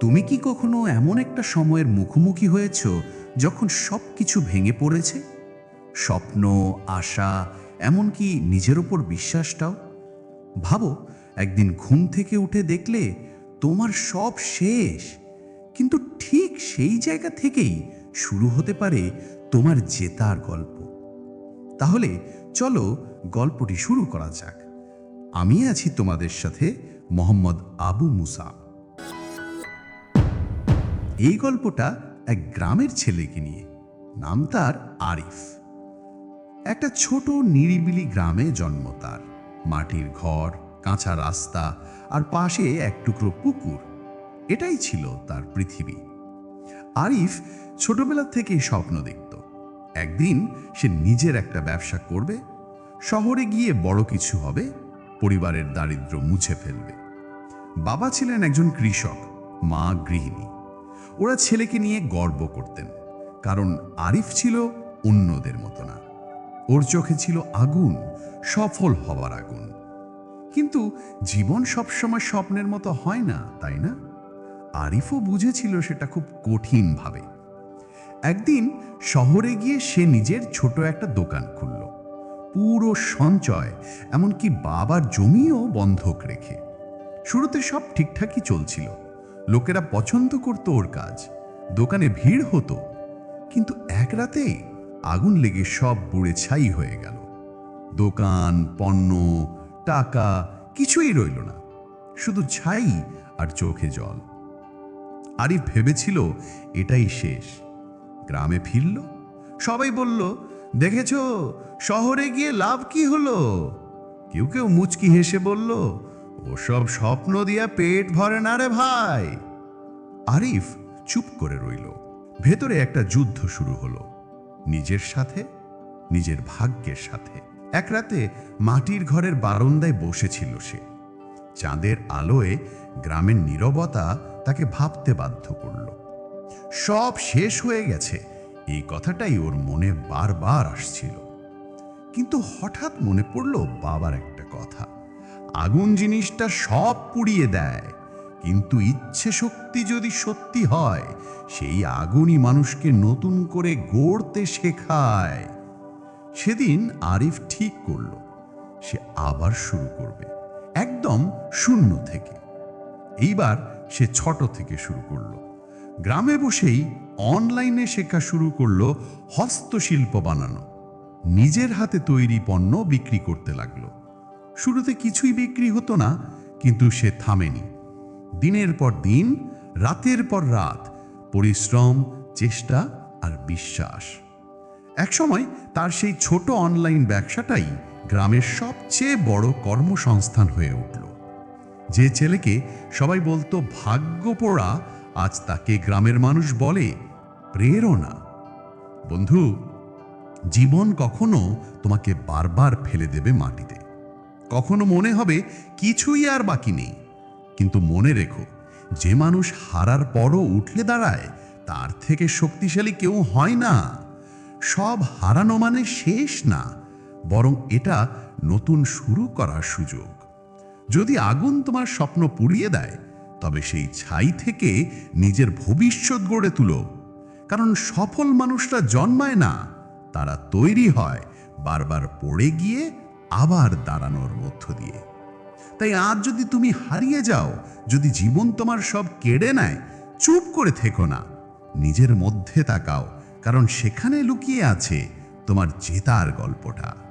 তুমি কি কখনো এমন একটা সময়ের মুখোমুখি হয়েছ যখন সব কিছু ভেঙে পড়েছে? স্বপ্ন, আশা, এমনকি নিজের ওপর বিশ্বাসটাও? ভাবো, একদিন ঘুম থেকে উঠে দেখলে তোমার সব শেষ। কিন্তু ঠিক সেই জায়গা থেকেই শুরু হতে পারে তোমার জেতার গল্প। তাহলে চলো গল্পটি শুরু করা যাক। আমি আছি তোমাদের সাথে মোহাম্মদ আবু মুসা। এই গল্পটা এক গ্রামের ছেলেকে নিয়ে। নাম তার আরিফ। একটা ছোট নিরিবিলি গ্রামে জন্ম তার। মাটির ঘর, কাঁচা রাস্তা আর পাশে এক টুকরো পুকুর। এটাই ছিল তার পৃথিবী। আরিফ ছোটবেলা থেকেই স্বপ্ন দেখত। একদিন সে নিজের একটা ব্যবসা করবে, শহরে গিয়ে বড় কিছু হবে, পরিবারের দারিদ্র্য মুছে ফেলবে। বাবা ছিলেন একজন কৃষক, মা গৃহিণী। ওরা ছেলেকে নিয়ে গর্ব করতেন, কারণ আরিফ ছিল অন্যদের মতো না। ওর চোখে ছিল আগুন, সফল হওয়ার আগুন। কিন্তু জীবন সবসময় স্বপ্নের মতো হয় না, তাই না? আরিফও বুঝেছিল সেটা খুব কঠিনভাবে। একদিন শহরে গিয়ে সে নিজের ছোট একটা দোকান খুলল। পুরো সঞ্চয়, এমনকি বাবার জমিও বন্ধক রেখে। শুরুতে সব ঠিকঠাকই চলছিল। লোকেরা পছন্দ করতো ওর কাজ। দোকানে ভিড় হতো। কিন্তু এক রাতেই আগুন লেগে সব বুড়ে ছাই হয়ে গেল। দোকান, পণ্য, টাকা কিছুই রইল না। শুধু ছাই আর চোখে জল। আরিফ ভেবেছিল এটাই শেষ। গ্রামে ফিরল। সবাই বলল, দেখেছ, শহরে গিয়ে লাভ কি হলো? কেউ কেউ মুচকি হেসে বলল ওসব স্বপ্ন দিয়া পেট ভরে না রে ভাই। আরিফ চুপ করে রইল। ভেতরে একটা যুদ্ধ শুরু হলো। নিজের সাথে, নিজের ভাগ্যের সাথে। এক রাতে মাটির ঘরের বারান্দায় বসেছিল সে। চাঁদের আলোয় গ্রামের নীরবতা তাকে ভাবতে বাধ্য করল। সব শেষ হয়ে গেছে। এই কথাটাই ওর মনে বারবার আসছিল। কিন্তু হঠাৎ মনে পড়ল বাবার একটা কথা। আগুন জিনিসটা সব পুড়িয়ে দেয়। কিন্তু ইচ্ছে শক্তি যদি সত্যি হয়, সেই আগুনই মানুষকে নতুন করে গড়তে শেখায়। সেদিন আরিফ ঠিক করল, সে আবার শুরু করবে, একদম শূন্য থেকে। এইবার সে ছোট থেকে শুরু করল। গ্রামে বসেই অনলাইনে শেখা শুরু করল হস্তশিল্প বানানো। নিজের হাতে তৈরি পণ্য বিক্রি করতে লাগল। শুরুতে কিছুই বিক্রি হতো না, কিন্তু সে থামেনি। দিনের পর দিন, রাতের পর রাত, পরিশ্রম, চেষ্টা আর বিশ্বাস। একসময় তার সেই ছোট অনলাইন ব্যবসাটাই গ্রামের সবচেয়ে বড় কর্মসংস্থান হয়ে উঠল। যে ছেলেকে সবাই বলতো ভাগ্য পোড়া আজ তাকে গ্রামের মানুষ বলে প্রেরণা। বন্ধু, জীবন কখনো তোমাকে বারবার ফেলে দেবে মাটিতে। কখনো মনে হবে কিছুই আর বাকি নেই। কিন্তু মনে রেখো, যে মানুষ হারার পরও উঠলে দাঁড়ায়, তার থেকে শক্তিশালী কেউ হয় না। সব হারানো মানে শেষ না, বরং এটা নতুন শুরু করার সুযোগ। যদি আগুন তোমার স্বপ্ন পুড়িয়ে দেয়, তবে সেই ছাই থেকে নিজের ভবিষ্যৎ গড়ে তুলো। কারণ সফল মানুষরা জন্মায় না, তারা তৈরি হয়, বারবার পড়ে গিয়ে আবার দাঁড়ানোর মধ্য দিয়ে। তাই আজ যদি তুমি হারিয়ে যাও, যদি জীবন তোমার সব কেড়ে নেয়, চুপ করে থেকো না। নিজের মধ্যে তাকাও, কারণ সেখানে লুকিয়ে আছে তোমার জেতার গল্পটা।